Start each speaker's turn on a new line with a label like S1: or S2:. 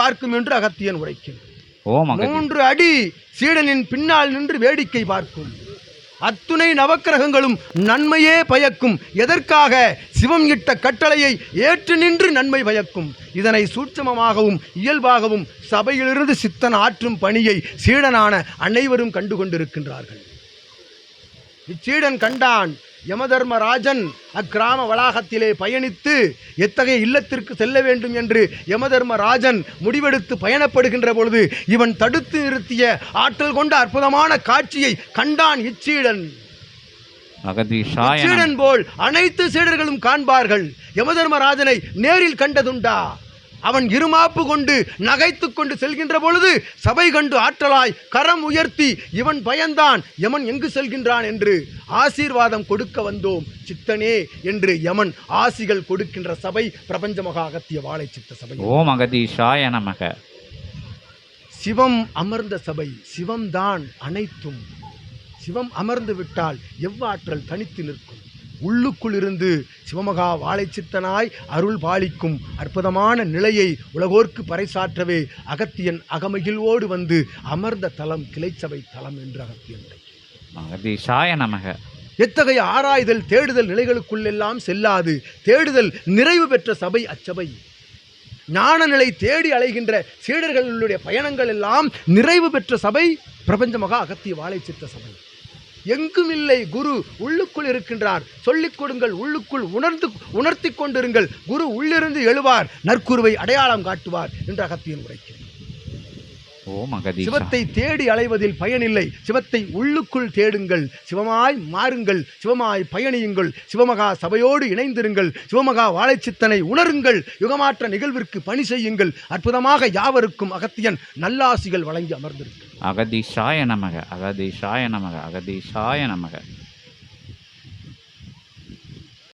S1: பார்க்கும் என்று அகத்தியன்
S2: அகதி
S1: மூன்று அடி சீடனின் பின்னால் நின்று வேடிக்கை பார்க்கும். அத்துணை நவக்கிரகங்களும் நன்மையே பயக்கும். எதற்காக? சிவம் இட்ட கட்டளையை ஏற்று நின்று நன்மை பயக்கும். இதனை சூட்சமமாகவும் இயல்பாகவும் சபையிலிருந்து சித்தன் ஆற்றும் பணியை சீடனான அனைவரும் கண்டு கொண்டிருக்கின்றார்கள் இச்சீடன் கண்டான். யமதர்மராஜன் அக்கிராம வளாகத்திலே பயணித்து எத்தகைய இல்லத்திற்கு செல்ல வேண்டும் என்று யமதர்மராஜன் முடிவெடுத்து பயணப்படுகின்ற பொழுது இவன் தடுத்து நிறுத்திய ஆற்றல் கொண்ட அற்புதமான காட்சியை கண்டான் இச்சீடன். போல் அனைத்து சீடர்களும் காண்பார்கள். யமதர்மராஜனை நேரில் கண்டதுண்டா? அவன் இருமாப்பு கொண்டு நகைத்துக் கொண்டு செல்கின்ற பொழுது சபை கண்டு ஆற்றலாய் கரம் உயர்த்தி இவன் பயந்தான் யமன் எங்கு செல்கின்றான்? என்று ஆசீர்வாதம் கொடுக்க வந்தோம் சித்தனே என்று யமன் ஆசிகள் கொடுக்கின்ற சபை பிரபஞ்ச மகா அகத்திய வாழை சித்த சபை.
S2: ஓம் அகதீஷாய நமக.
S1: சிவம் அமர்ந்த சபை சிவம்தான் அனைத்தும். சிவம் அமர்ந்து விட்டால் எவ்வாற்றல் தனித்து நிற்கும்? உள்ளுக்குள் இருந்து சிவமகா வாழைச்சித்தனாய் அருள் பாலிக்கும் அற்புதமான நிலையை உலகோர்க்கு பறைசாற்றவே அகத்தியன் அகமகிழ்வோடு வந்து அமர்ந்த தலம் கிளைச்சபை தலம் என்று அகத்தியன்
S2: நமக.
S1: எத்தகைய ஆராய்தல் தேடுதல் நிலைகளுக்குள்ளெல்லாம் செல்லாது. தேடுதல் நிறைவு பெற்ற சபை அச்சபை. ஞான நிலை தேடி அலைகின்ற சீடர்களுடைய பயணங்கள் எல்லாம் நிறைவு பெற்ற சபை பிரபஞ்ச மகா அகத்திய வாழைச்சித்த சபை. எங்கும் இல்லை குரு உள்ளுக்குள் இருக்கின்றார். சொல்லிக் கொடுங்கள் உள்ளுக்குள் உணர்ந்து உணர்த்தி கொண்டிருங்கள். குரு உள்ளிருந்து எழுவார். நற்குருவை அடையாளம் காட்டுவார் என்று அகத்தியன் உரைக்கிறார் சிவத்தை தேடி அலைவதில் பயனில்லை. சிவத்தை உள்ளுக்குள் தேடுங்கள். சிவமாய் மாறுங்கள். சிவமாய் பயணியுங்கள். சிவமகா சபையோடு இணைந்திருங்கள். சிவமகா வாழைச்சித்தனை உணருங்கள். யுகமாற்ற நிகழ்விற்கு பணி செய்யுங்கள். அற்புதமாக யாவருக்கும் அகத்தியன் நல்லாசிகள் வழங்கி அமர்ந்திருக்கிறார்.
S2: அகதீஷாய நமக. அகதீஷாய நமக. அகதீஷாய நமக.